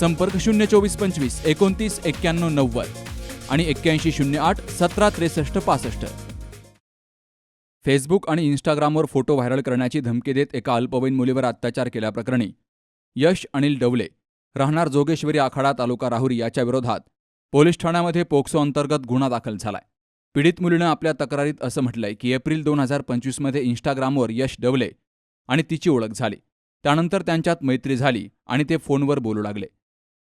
संपर्क शून्य चोवीस पंचवीस एकोणतीस एक्क्याण्णव नव्वद आणि एक्क्याऐंशी शून्य आठ सतरा त्रेसष्ट पासष्ट. फेसबुक आणि इंस्टाग्रामवर फोटो व्हायरल करण्याची धमकी देत एका अल्पवयीन मुलीवर अत्याचार केल्याप्रकरणी यश अनिल डवले राहणार जोगेश्वरी आखाडा तालुका राहुरी याच्या विरोधात पोलीस ठाण्यामध्ये पोक्सो अंतर्गत गुन्हा दाखल झालाय. पीडित मुलीनं आपल्या तक्रारीत असं म्हटलंय की एप्रिल दोन हजार पंचवीसमध्ये इंस्टाग्रामवर यश डवले आणि तिची ओळख झाली. त्यानंतर त्यांच्यात मैत्री झाली आणि ते फोनवर बोलू लागले.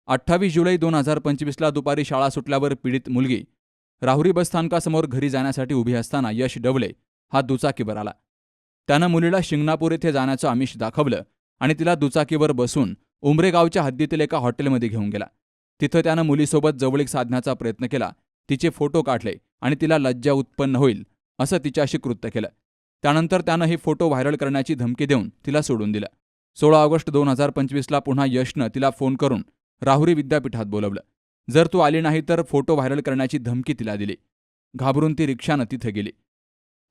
अठ्ठावीस जुलै दोन हजार पंचवीसला दुपारी शाळा सुटल्यावर पीडित मुलगी राहुरी बसस्थानकासमोर घरी जाण्यासाठी उभी असताना यश डवले हा दुचाकीवर आला. त्यानं मुलीला शिंगणापूर येथे जाण्याचं आमिष दाखवलं आणि तिला दुचाकीवर बसून उमरेगावच्या हद्दीतील एका हॉटेलमध्ये घेऊन गेला. तिथं त्यानं मुलीसोबत जवळीक साधण्याचा प्रयत्न केला तिचे फोटो काढले आणि तिला लज्जा उत्पन्न होईल असं तिच्याशी कृत्य केलं. त्यानंतर त्यानं हे फोटो व्हायरल करण्याची धमकी देऊन तिला सोडून दिलं. सोळा ऑगस्ट दोन हजार पंचवीसला पुन्हा यशनं तिला फोन करून राहुरी विद्यापीठात बोलवलं. जर तू आली नाही तर फोटो व्हायरल करण्याची धमकी तिला दिली. घाबरून ती रिक्षानं तिथं गेली.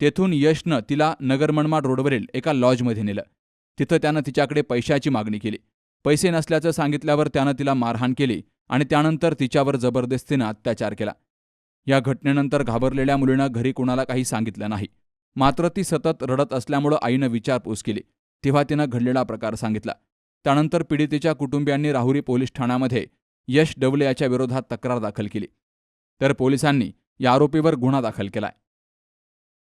तेथून यशनं तिला नगरमनमाड रोडवरील एका लॉजमध्ये नेलं. तिथं त्यानं तिच्याकडे पैशाची मागणी केली. पैसे नसल्याचं सांगितल्यावर त्यानं तिला मारहाण केली आणि त्यानंतर तिच्यावर जबरदस्तीनं अत्याचार केला. या घटनेनंतर घाबरलेल्या मुलीनं घरी कुणाला काही सांगितलं नाही. मात्र ती सतत रडत असल्यामुळं आईनं विचारपूस केली. तेव्हा तिनं घडलेला प्रकार सांगितला. त्यानंतर पीडितेच्या कुटुंबियांनी राहुरी पोलीस ठाण्यामध्ये यश डवले याच्या विरोधात तक्रार दाखल केली. तर पोलिसांनी या आरोपीवर गुन्हा दाखल केलाय.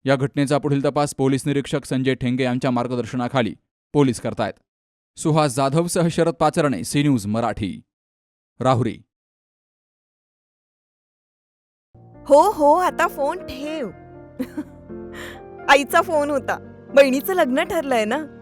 या घटनेचा पुढील तपास पोलीस निरीक्षक संजय ठेंगे यांच्या मार्गदर्शनाखाली पोलीस करतायत. सुहास जाधवसह शरद पाचरणे सी न्यूज मराठी. राहुरी. हो हो आता फोन ठेव. आईचा फोन होता. बहिणीचं लग्न ठरलंय ना?